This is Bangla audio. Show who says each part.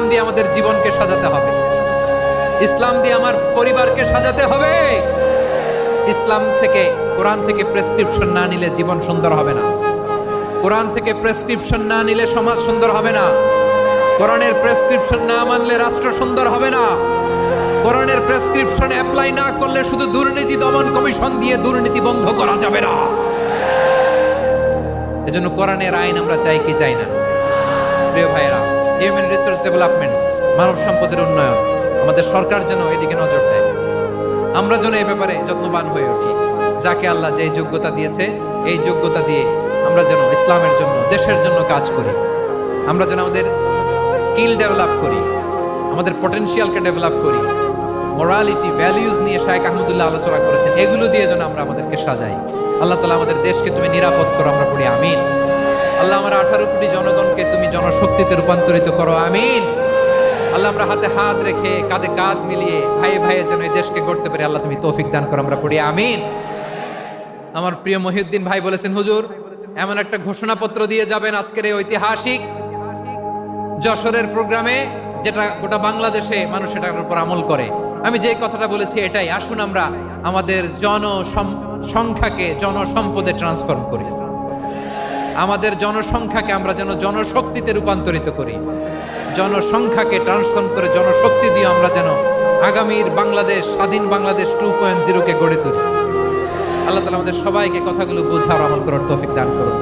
Speaker 1: ইসলাম দিয়ে আমাদের জীবনকে সাজাতে হবে। ইসলাম দিয়ে আমার পরিবারকে সাজাতে হবে। ইসলাম থেকে, কোরআন থেকে প্রেসক্রিপশন না নিলে জীবন সুন্দর হবে না। কোরআন থেকে প্রেসক্রিপশন না নিলে সমাজ সুন্দর হবে না। কোরআনের প্রেসক্রিপশন না মানলে রাষ্ট্র সুন্দর হবে না। কোরআনের প্রেসক্রিপশন অ্যাপ্লাই না করলে শুধু দুর্নীতি দমন কমিশন দিয়ে দুর্নীতি বন্ধ করা যাবে না। এজন্য কোরআনের আইন আমরা চাই কি চাই না? প্রিয় ভাইয়েরা হিউম্যান রিসোর্স ডেভেলপমেন্ট মানব সম্পদের উন্নয়ন। আমাদের সরকার যেন এদিকে নজর দেয়। আমরা যেন এ ব্যাপারে যত্নবান হয়ে উঠি। যাকে আল্লাহ যে যোগ্যতা দিয়েছে, এই যোগ্যতা দিয়ে আমরা যেন ইসলামের জন্য, দেশের জন্য কাজ করি। আমরা যেন আমাদের স্কিল ডেভেলপ করি, আমাদের পটেনশিয়ালকে ডেভেলপ করি। মোরালিটি ভ্যালিউজ নিয়ে শায়েখ আহমদুল্লাহ আলোচনা করেছেন। এগুলো দিয়ে যেন আমরা আমাদেরকে সাজাই। আল্লাহ তালা আমাদের দেশকে তুমি নিরাপদ করো, আমরা পড়ি আমিন। আল্লাহ আমার আঠারো কোটি জনগণকে তুমি জনশক্তিতে রূপান্তরিত করো, আমিন। আল্লাহ আমরা হাতে হাত রেখে কাঁধে কাঁধ মিলিয়ে ভাই ভাইয়ে যেন এই দেশকে গড়তে পারি, আল্লাহ তুমি তৌফিক দান করো, আমরা পড়ি, আমিন। আমার প্রিয় মহিউদ্দিন ভাই বলেছেন, হুজুর, এমন একটা ঘোষণাপত্র দিয়ে যাবেন আজকের এই ঐতিহাসিক যশোরের প্রোগ্রামে, যেটা গোটা বাংলাদেশে মানুষ এটার উপর আমল করে। আমি যে কথাটা বলেছি এটাই, আসুন আমরা আমাদের জন সংখ্যাকে জনসম্পদে ট্রান্সফর্ম করি। আমাদের জনসংখ্যাকে আমরা যেন জনশক্তিতে রূপান্তরিত করি। জনসংখ্যাকে ট্রান্সফর্ম করে জনশক্তি দিয়ে আমরা যেন আগামীর বাংলাদেশ, স্বাধীন বাংলাদেশ টু পয়েন্ট জিরোকে গড়ে তুলি। আল্লাহ তালা আমাদের সবাইকে কথাগুলো বোঝার আমল করার তৌফিক দান করুন।